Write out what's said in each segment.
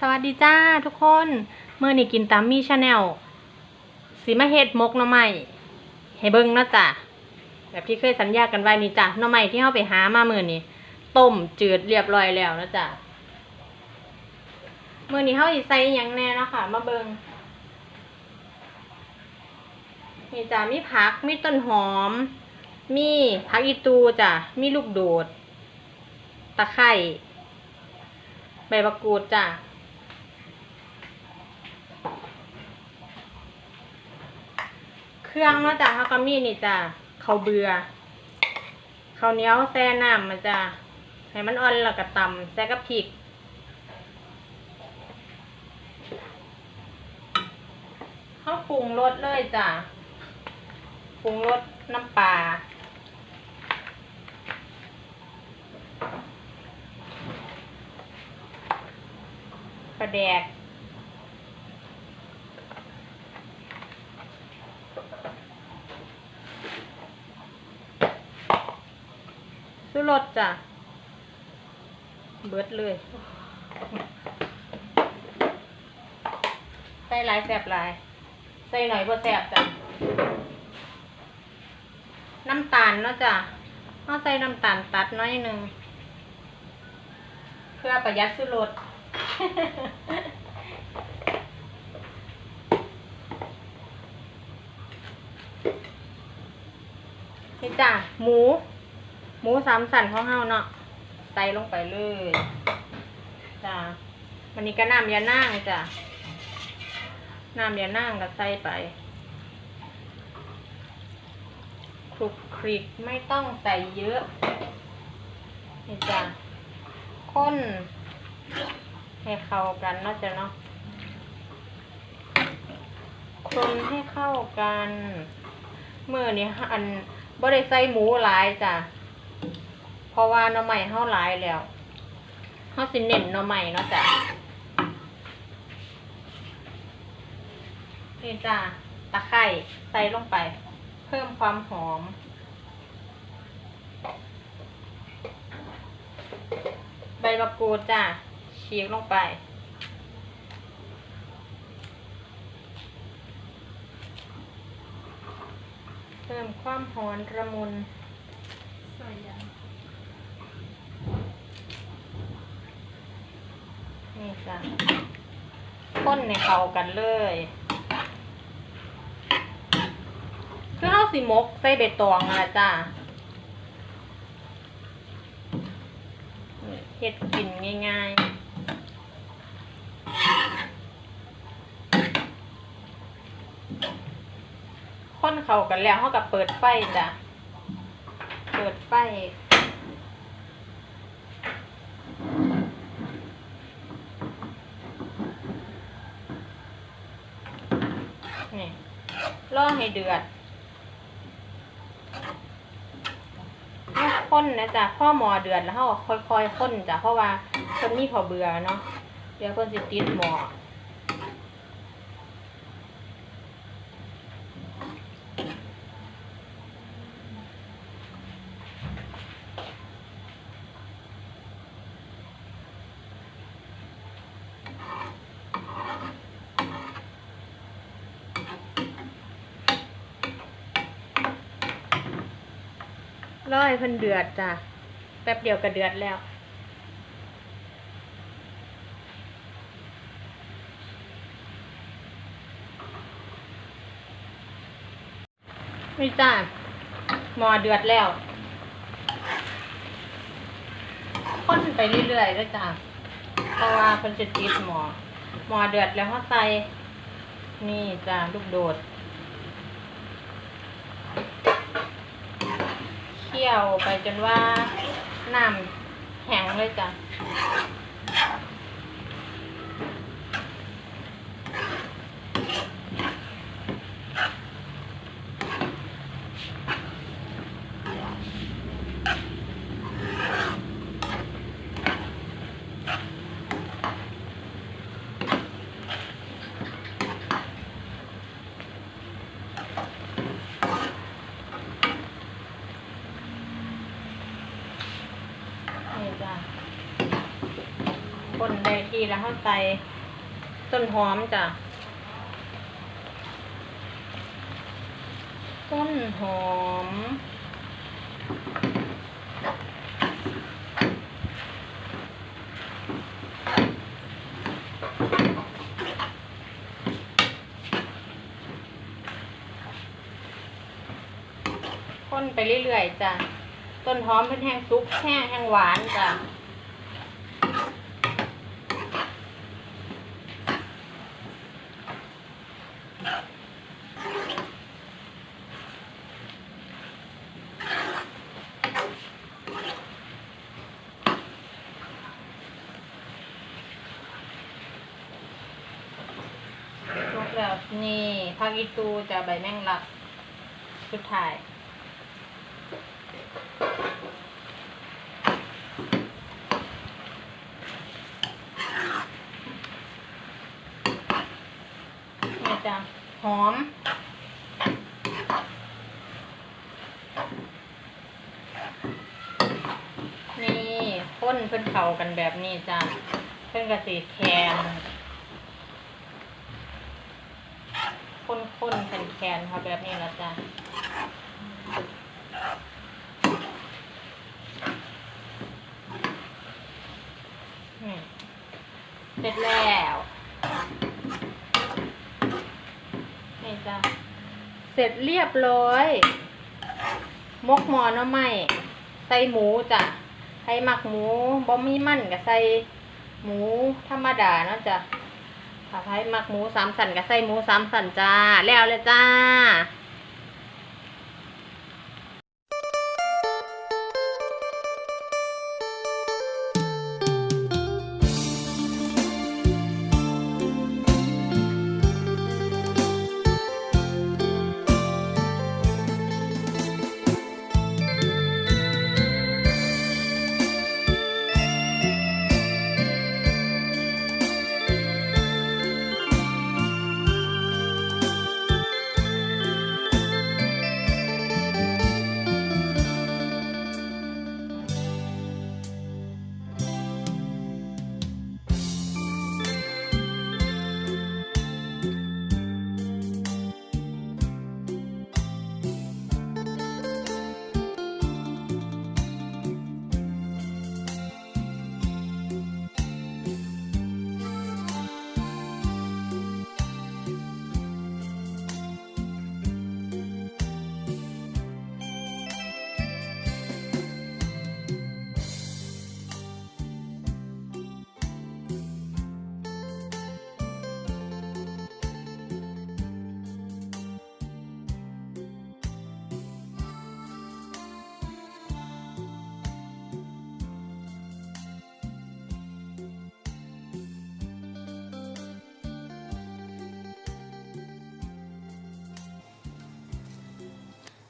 สวัสดีจ้าทุกคนเมื่อนี่กินตามมี่ชาแนลสีมาเฮ็ดมกน่อไม้ให้เบิ่งนะจ้ะแบบที่เคยสัญญากันไว้นี่จ้ะน่อไม้ที่เฮาไปหามามื้อนี้ต้มจืดเรียบร้อยแล้วนะจ้ะเมื้อนี้เฮาสิใส่ยังแน่นะค่ะมาเบิ่งนี่จ้ะมีผักมีต้นหอม มีผักอีตูจ้ะมีลูกโดด ตะไคร้ใบมะกรูดจ้ะ เค รื่องเนาะจ้ะเขาก็มีนี่จ้ะข้าวเบือข้าวเหนียวแซ่น้ำมันจ้ะให้มันอ่อนแล้วก็ตำแซ่กับพริกเขาปรุงรสเลยจ้ะปรุงรสน้ำปลาปลาแดก ซื้อรถจ้ะ เบิดเลย ใส่หลายแสบหลาย ใส่หน่อยบ่แสบจ้ะ น้ำตาลเนาะจ้ะเอาใส่น้ำตาลตัดน้อยหนึ่ง เพื่อประหยัดซื้อรถนี่จ้ะหมู มูสามสันของเฮาเนาะใส่ลงไปเลยจ้ะวันนี้ก็น้ำยานั่งจ้ะน้ำยานั่งก็ใส่ไปคลุกคลิกไม่ต้องใส่เยอะนี่จ้ะข้น ให้เข้ากันเนาะจ้ะเนาะคนให้เข้ากันเมื่อนี้อันบ่ได้ใส่หมูหลายจ้ะ เพราะว่าหน่อไม้เฮาหลายแล้วเฮาสิเน้นหน่อไม้เนาะจ้ะนี่จ้ะตะไคร้ใส่ลงไป เพิ่มความหอมใบมะกรูดจ้ะฉีกลงไป เพิ่มความหอมระมุน ใส่ยัง นี่จ้ะข้นในเขากันเลยคือเอาสีมกใส่ใบตองอะจ้ะเฮ็ดกินง่ายๆข้นเขากันแล้วเขากับเปิดไฟจ้ะ เปิดไฟ นี่ ล่อให้เดือดให้ข้นนะจ๊ะพ่อหมอเดือดแล้วเขาก็ค่อยๆข้นจ้ะเพราะว่าคนมีพอเบื่อเนาะเดี๋ยวคนสิติดหมอ เพิ่นเดือดจ้ะแป๊บเดียวก็เดือดแล้ว นี่จ้าหมอเดือดแล้วข้นไปเรื่อยๆด้วยจ้าเพราะว่าคนจะติดหมอ หมอเดือดแล้วเขาใส่ นี่จ้าลูกโดด เคี่ ยวไปจนว่าน้ำแห้งเลยจ้ะนี่จ้ะ ทีแล้วเขาใส่ต้นหอมจ้ะ ต้นหอม คนไปเรื่อยๆจ้ะ ต้นหอมเป็นแห้งซุปแห้งแห้งหวานจ้ะ นี่ผักอีตูจะใบแมงลักสุดท้ายนี่จ้ะหอมนี่ข้นเพิ่นเขากันแบบนี้จ้ะเพิ่นกระสีแคน ข้นข้นๆแคนแคนๆค่ะแบบนี้ละจ้ะเสร็จแล้วนี่จ้ะเสร็จเรียบร้อย มกหมอน้ำไม้ใส่หมูจ้ะใครหมักหมูบ่มีมันก็ใส่หมูธรรมดาเนาะจ้ะ ถ้าใครหมักหมูสามสันกับไส้หมูสามสันจ้า แล้วเลยจ้า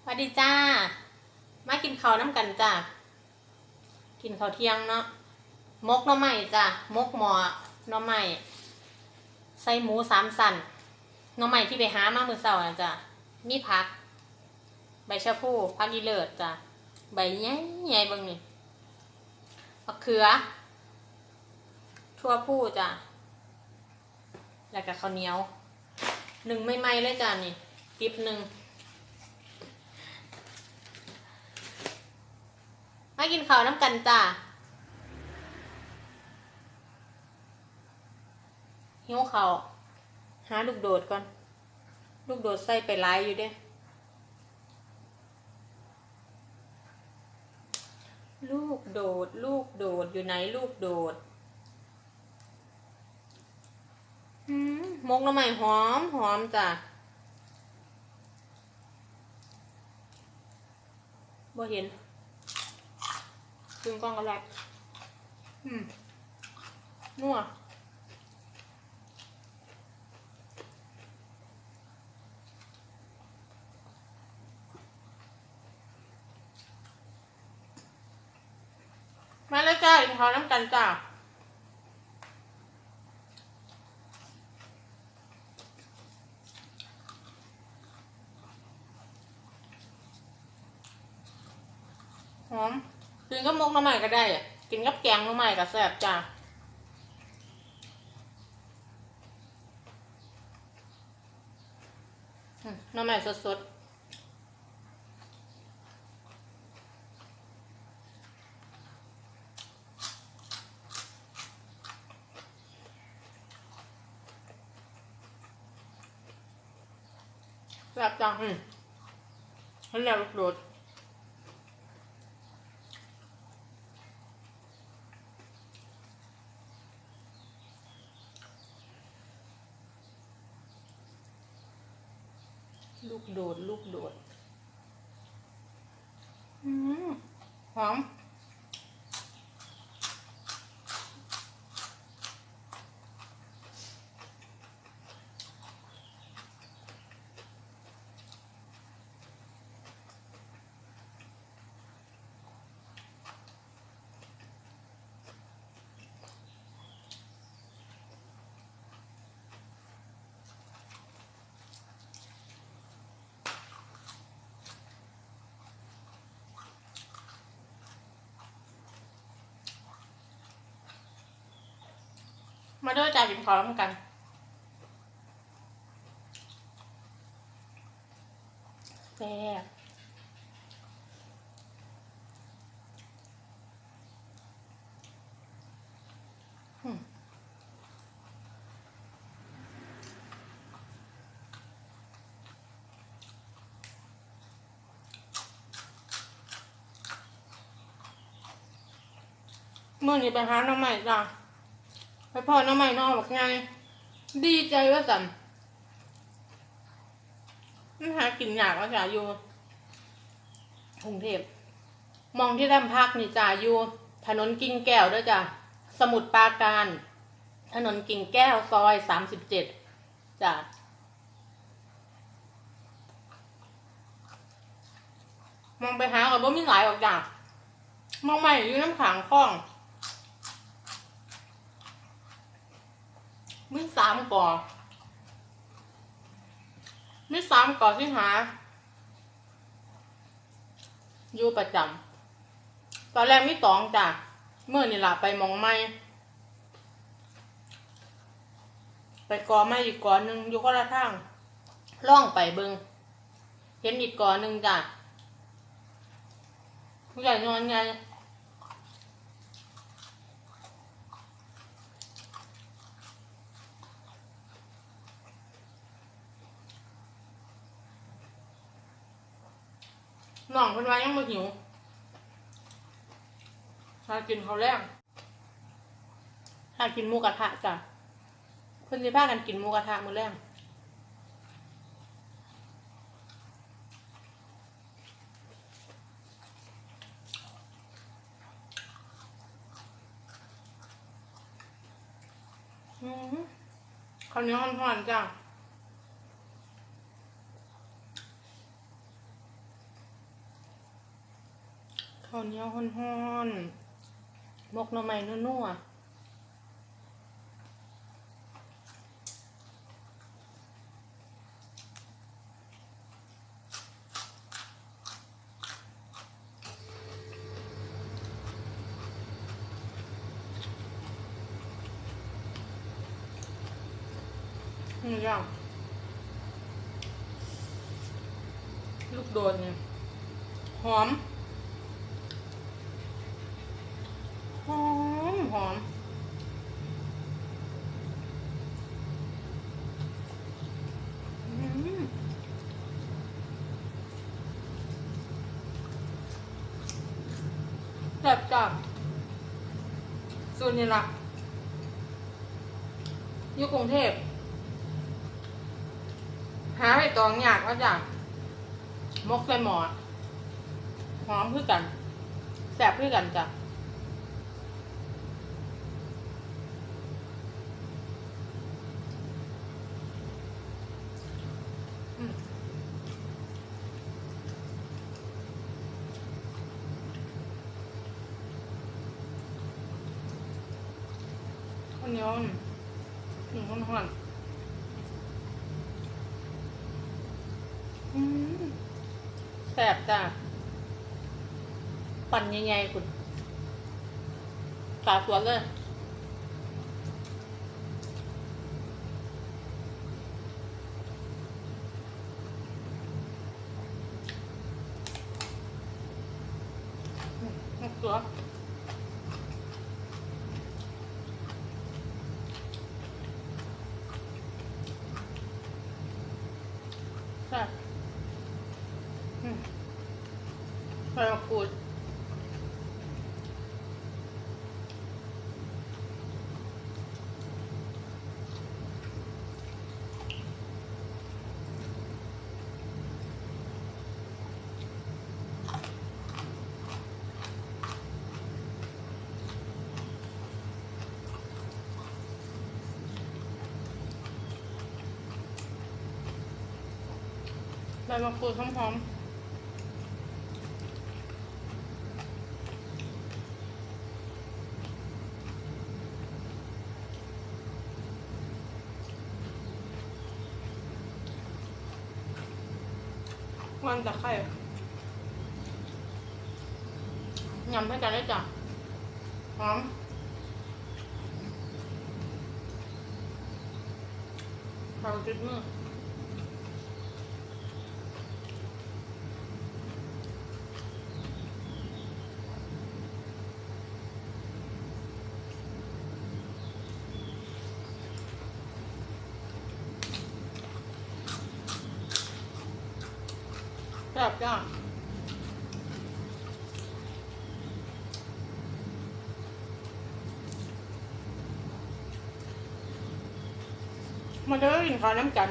วัสดีจ้า มากินข้าวน้ำกันจ้ากินข้าวเที่ยงเนาะ มกน่อไม้จ้ามกหมอน่อไม้ใส่หมูสามสันน่อไม้ที่ไปหามามือเสาร์นะจ้ะมีผัก ใบชะพูผักอีเลิศจ้ะใบใหญ่ใหญ่บิ่งนี่มะเขือ ทั่วผู้จ้ะแล้วก็ข้าวเหนียว หนึ่งไม่ไหม้เลยจ้ะนี่ปิ๊บหนึ่ง มากินข้าวน้ำกันจ้าหิวข้าวหาลูกโดดก่อน ลูกโดดใส่ไปหลายอยู่เด้ ลูกโดด ลูกโดดอยู่ไหนลูกโดดมมกน้ำใหม่หอมหอมจ้ะบ่เห็น กินกล้องกันแหละอืมนัวมาแล้วจ้าอินทอน้ำกันจ้า ก็มกน้ำใหม่ก็ได้อะกินกับแกงน้ำใหม่ก็แซ่บจ้าน้ำใหม่สดๆแซ่บจังอืมแล้วโดด ลูกโดด ลูกโดดหอม มาเด้อจ่ายกินข้าวพร้อมกัน แซ่บมื่อนี้ไปหาหน้องใหม่จ้ะ ไปพ่อน้องใหม่น้องบอกไงดีใจว่าสันมันหากินยากว่าจ่าอยู่กรุงเทพมองที่แรมพักนี่จ่าอยู่ ถนนกิ่งแก้วด้วยจ้ะสมุทรปราการ ถนนกิ่งแก้วซอยสามสิบเจ็ดจ้ะมองไปหากับว่มีหลายออกจากมองใหม่อยู่น้ำขังคล้อง มีสามก่อมีสามก่อที่หา อยู่ประจำตอนแรกมีตองจ้ะเมื่อนี่ล่ะไปมองไม่ไปกอไม่อีกก่อหนึ่งอยู่คนละทางล่องไปเบิงเห็นอีกก่อหนึ่งจ้ะผู้ใหญ่นอนไง น้องเพิ่นว่ายังบ่หิวถ้ากินเขาวแรงถ้ากินหมูกระทะจ้ะเพิ่นสิพากันกินหมูกระทะมื้อแรงอือหือข้าวเหนียวร้อนๆจ้ะ ข้าวเหนียวฮ้อนๆมกหน่อไม้นัวๆนี่จ้ะลูกโดดเนี่ยหอม หอมหอมอืมแซ่บจับส่ว นี่ละอยู่กรุงเทพหาไปตองอยากว่าจ้ะมกใส่หมอหอมคือกันแซ่บคือกันจ้ะ นองหนึ่งห้อนห่อนแสบจ้ะปั่นใหญ่ๆคุณสาสวนเลยตัน ใบมะกรูดหอมๆวันตะไคร่ยำให้กันได้จ้ะหอมข้าว มือแซ่บจ้ามันจะได้กินข้าวน้ำกัน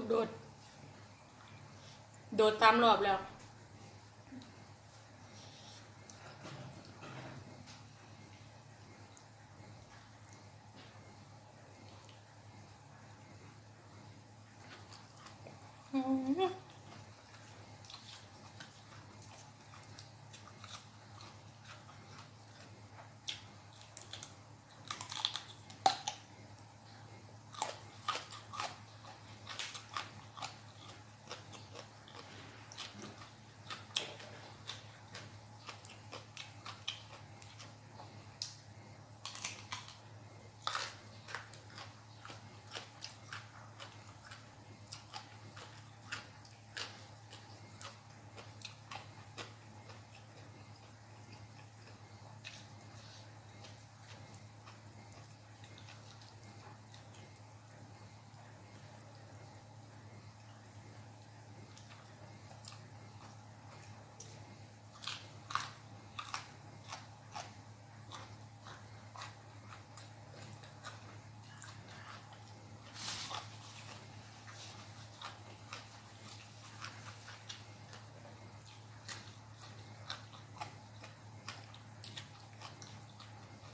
ลูกโดด โดดตามรอบแล้ว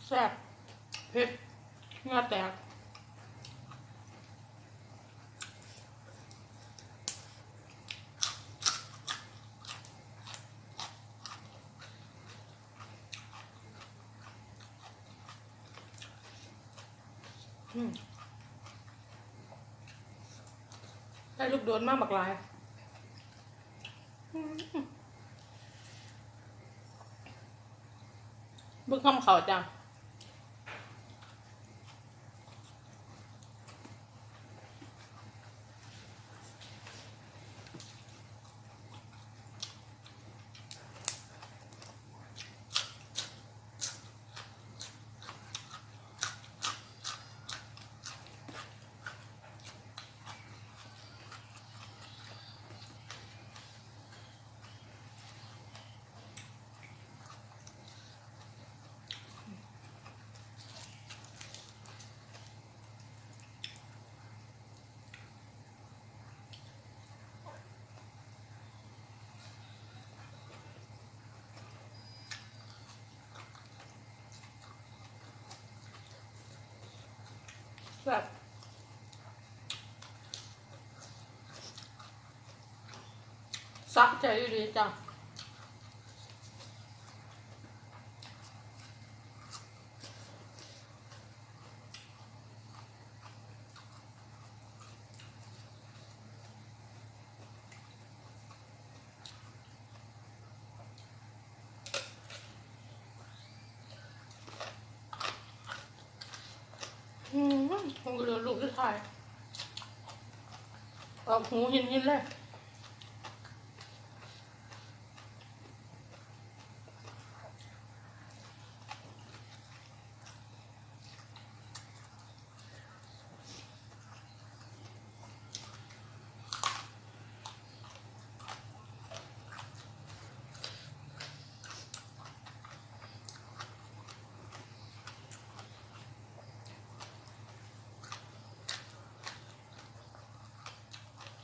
แซ่บเผ็ดเงาแตกได้ลูกโดนมากบักลายอืมเบึ้งคำเขาจ้ะ แบบซักใจดีจ้ะ เหลือลูกที่ถ่ายออกหูหินหินเลย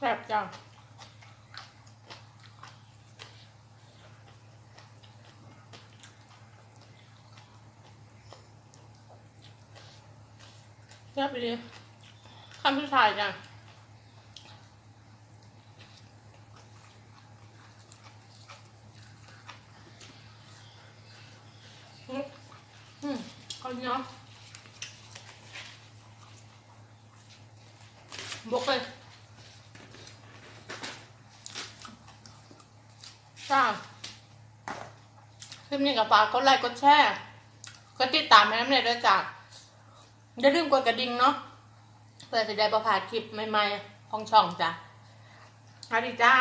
แซ่บจัง แซ่บไปดิคำพิชายจังอืมอืมเอาเนาะบกเลยจ้าคลิปนี้กับฝากกดไลค์กดแชร์กดติดตามให้น้ำเน็ตด้วยจ้ะ อย่าลืมกดกระดิ่งเนาะเพื่อจะได้ประพาดคลิปใหม่ๆของช่องจ้ะสวัสดีจ้า